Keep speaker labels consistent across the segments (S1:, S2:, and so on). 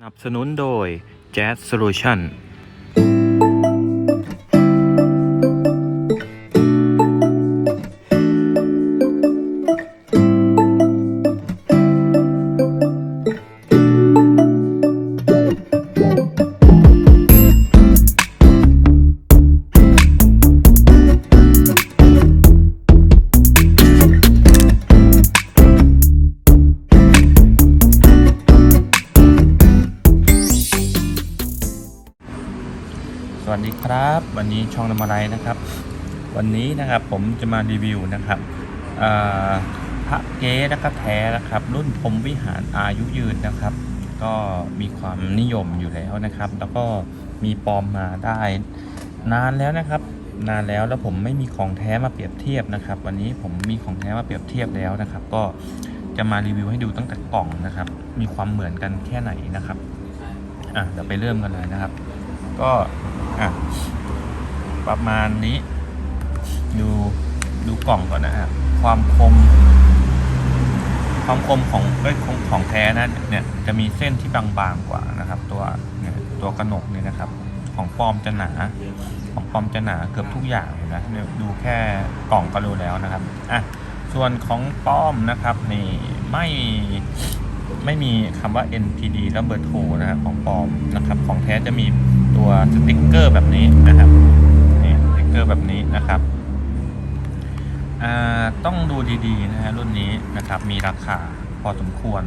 S1: สนับสนุนโดย Jazz Solution ครับ วันนี้ช่องนำอะไรนะครับ วันนี้นะครับผมจะมารีวิวนะครับพระเก๊นะครับแท้นะครับ รุ่นพรมวิหารอายุยืนนะครับ ก็มีความนิยมอยู่แล้วนะครับ แล้วก็มีปลอมมาได้นานแล้วนะครับ นานแล้วแล้วผมไม่มีของแท้มาเปรียบเทียบนะครับ วันนี้ผมมีของแท้มาเปรียบเทียบแล้วนะครับ ก็จะมารีวิวให้ดูตั้งแต่กล่องนะครับ มีความเหมือนกันแค่ไหนนะครับอะเดี๋ยวไปเริ่มกันเลยนะครับ ก็อะประมาณนี้ ดูดูกล่องก่อนนะฮะความคม ความคมของเอ้ยของของแท้นะเนี่ยจะมีเส้นที่บางๆกว่านะครับ ตัวเนี่ยตัวกระหนกเนี่ยนะครับ ของปลอมจะหนาของปลอมจะหนาเกือบทุกอย่างเลยนะเนี่ยดูแค่กล่องก็รู้แล้วนะครับอะส่วนของปลอมนะครับนี่ไม่ไม่มีคำว่า NPD แล้วเบอร์โทรนะครับของปลอมนะครับ ของแท้จะมี ตัวสติกเกอร์แบบนี้นะครับนี่สติกเกอร์แบบนี้นะครับอ่าต้องดูดีๆนะฮะรุ่นนี้นะครับมีราคาพอสมควร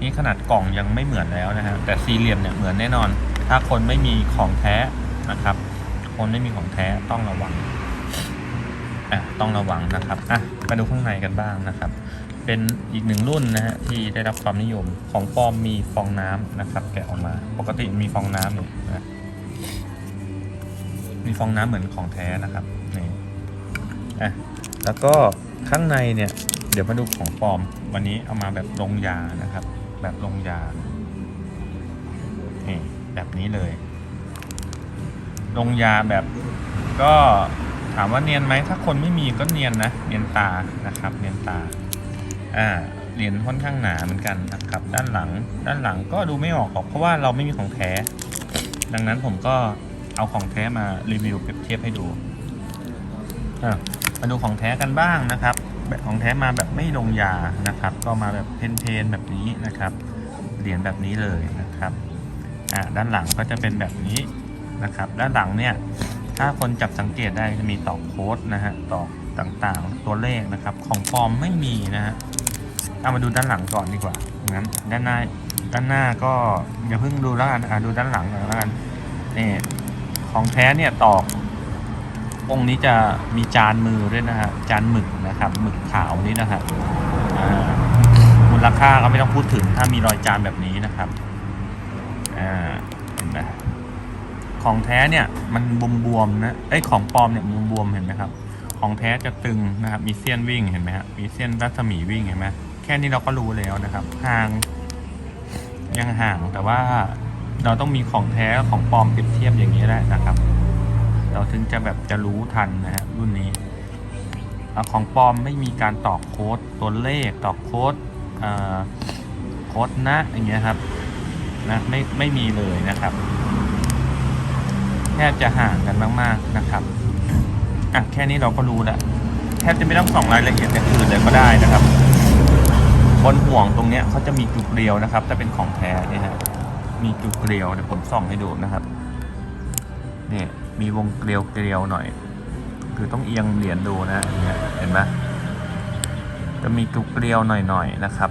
S1: นี่ขนาดกล่องยังไม่เหมือนแล้วนะฮะแต่สี่เหลี่ยมเนี่ยเหมือนแน่นอน ถ้าคนไม่มีของแท้นะครับ คนไม่มีของแท้ต้องระวังอะต้องระวังนะครับอะมาดูข้างในกันบ้างนะครับ เป็นอีกหนึ่งรุ่นนะฮะที่ได้รับความนิยมของปลอมมีฟองน้ำนะครับ แกะออกมา ปกติมีฟองน้ำอยู่นะ มีฟองน้ำเหมือนของแท้นะครับนี่อะแล้วก็ข้างในเนี่ย เดี๋ยวมาดูของปลอม วันนี้เอามาแบบลงยานะครับ แบบลงยานี่แบบนี้เลย ลงยาแบบก็ถามว่าเนียนไหมถ้าคนไม่มีก็เนียนนะเนียนตานะครับ เนียนตาอ่าเหรียญค่อนข้างหนาเหมือนกันนะครับ ด้านหลังด้านหลังก็ดูไม่ออกหรอกเพราะว่าเราไม่มีของแท้ดังนั้นผมก็ เอาของแท้มารีวิวเปรียบเทียบให้ดูอะมาดูของแท้กันบ้างนะครับ แบบของแท้มาแบบไม่ลงยานะครับ ก็มาแบบเพนๆแบบนี้นะครับเหรียญแบบนี้เลยนะครับอ่าด้านหลังก็จะเป็นแบบนี้นะครับ ด้านหลังเนี่ยถ้าคนจับสังเกตได้จะมีตอกโค้ดนะฮะตอกต่างๆตัวเลขนะครับ ของปลอมไม่มีนะฮะเอามาดูด้านหลังก่อนดีกว่างั้นด้านหน้าด้านหน้าก็อย่าเพิ่งดูแล้วกันอะดูด้านหลังก่อนแล้วกันนี่ ของแท้เนี่ยตอกองค์นี้จะมีจานมือด้วยนะฮะจานหมึกนะครับหมึกขาวนี่นะฮะอ่ามูลค่าก็ไม่ต้องพูดถึงถ้ามีรอยจานแบบนี้นะครับอ่าเห็นไหมของแท้เนี่ยมันบวมๆนะไอ้ยของปลอมเนี่ยมันบวมๆเห็นไหมครับ ของแท้จะตึงนะครับ มีเส้นวิ่งเห็นไหมฮะมีเส้นรัศมีวิ่งเห็นไหมแค่นี้เราก็รู้แล้วนะครับห่างยังห่างแต่ว่า เราต้องมีของแท้ของปลอมเปรียบเทียบอย่างนี้แหละนะครับ เราถึงจะแบบจะรู้ทันนะฮะรุ่นนี้ของปลอมไม่มีการตอกโค้ดตัวเลขตอกโค้ดโค้ดนะอย่างเงี้ยครับนะไม่ไม่มีเลยนะครับแทบจะห่างกันมากๆนะครับอะแค่นี้เราก็รู้ล้วแทบจะไม่ต้องส่องรายละเอียดอย่างอื่นเลยก็ได้นะครับบนห่วงตรงเนี้ยเขาจะมีจุดเกลียวนะครับ ถ้าเป็นของแท้เนี่ยฮะ มีจุดเกลียวเดี๋ยวผมส่องให้ดูนะครับเนี่ยมีวงเกลียวเกลียวหน่อย คือต้องเอียงเหรียญดูนะเงี้ยเห็นไหมจะมีจุดเกลียวหน่อยๆนะครับ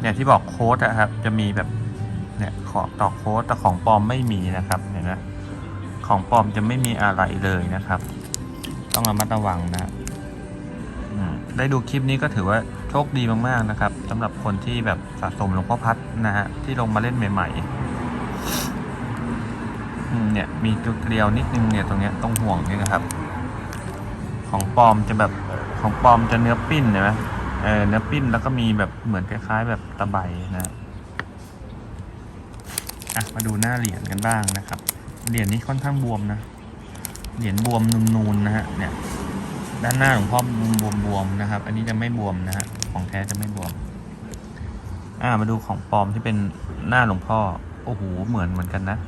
S1: เนี่ยที่บอกโค้ดอะครับ จะมีแบบเนี่ยขอต่อโค้ดแต่ของปลอมไม่มีนะครับเห็นไหมของปลอมจะไม่มีอะไรเลยนะครับ ต้องระมัดระวังนะ ได้ดูคลิปนี้ก็ถือว่าโชคดีมากๆนะครับสำหรับคนที่แบบสะสมหลวงพ่อพัดนะฮะที่ลงมาเล่นใหม่ๆเนี่ยมีจุดเกลียวนิดนึงเนี่ยตรงเนี้ยตรงห่วงนี่นะครับ ของปลอมจะแบบของปลอมจะเนื้อปิ้นเห็นไหมเออเนื้อปิ้นแล้วก็มีแบบเหมือนคล้ายๆ แบบตะไบนะอะมาดูหน้าเหรียญกันบ้างนะครับเหรียญนี้ค่อนข้างบวมนะเหรียญบวมนูนๆนะฮะเนี่ย ด้านหน้าหลวงพ่อบวมๆนะครับ อันนี้จะไม่บวมนะฮะของแท้จะไม่บวม อ่ามาดูของปลอมที่เป็นหน้าหลวงพ่อโอ้โหเหมือนเหมือนกันนะ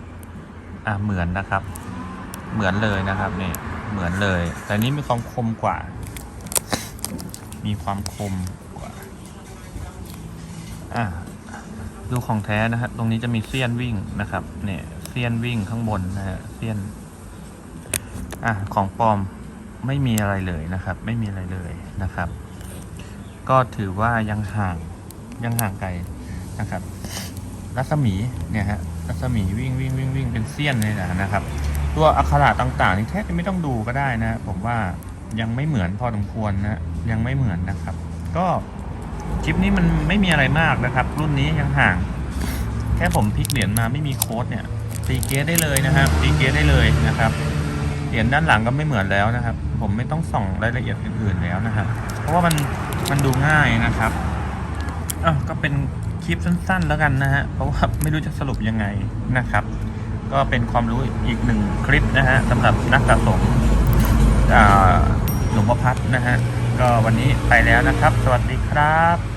S1: อ่าเหมือนนะครับ เหมือนเลยนะครับนี่เหมือนเลย แต่นี้มีความคมกว่า มีความคมกว่า อ่าดูของแท้นะฮะตรงนี้จะมีเสี้ยนวิ่งนะครับ เนี่ยเสี้ยนวิ่งข้างบนนะฮะเสี้ยน อะของปลอม ไม่มีอะไรเลยนะครับ ไม่มีอะไรเลยนะครับ ก็ถือว่ายังห่างยังห่างไกลนะครับ รัศมีเนี่ยฮะรัศมีวิ่งวิ่งวิ่งวิ่งเป็นเสี้ยนเลยนะนะครับ ตัวอักขระต่างๆนี่แทบจะไม่ต้องดูก็ได้นะ ผมว่ายังไม่เหมือนพอสมควรนะยังไม่เหมือนนะครับ ก็คลิปนี้มันไม่มีอะไรมากนะครับ รุ่นนี้ยังห่าง แค่ผมพลิกเหรียญมาไม่มีโค้ดเนี่ยตีเกสได้เลยนะครับตีเกสได้เลยนะครับ หรียญด้านหลังก็ไม่เหมือนแล้วนะครับ ผมไม่ต้องส่องรายละเอียดอื่นๆแล้วนะครับ เพราะว่ามันมันดูง่ายนะครับอะก็เป็นคลิปสั้นๆแล้วกันนะฮะเพราะว่าไม่รู้จะสรุปยังไงนะครับ ก็เป็นความรู้อีกหนึ่งคลิปนะฮะสำหรับนักสะสมอ่าหลวงพ่อพัดนะฮะก็วันนี้ไปแล้วนะครับ สวัสดีครับ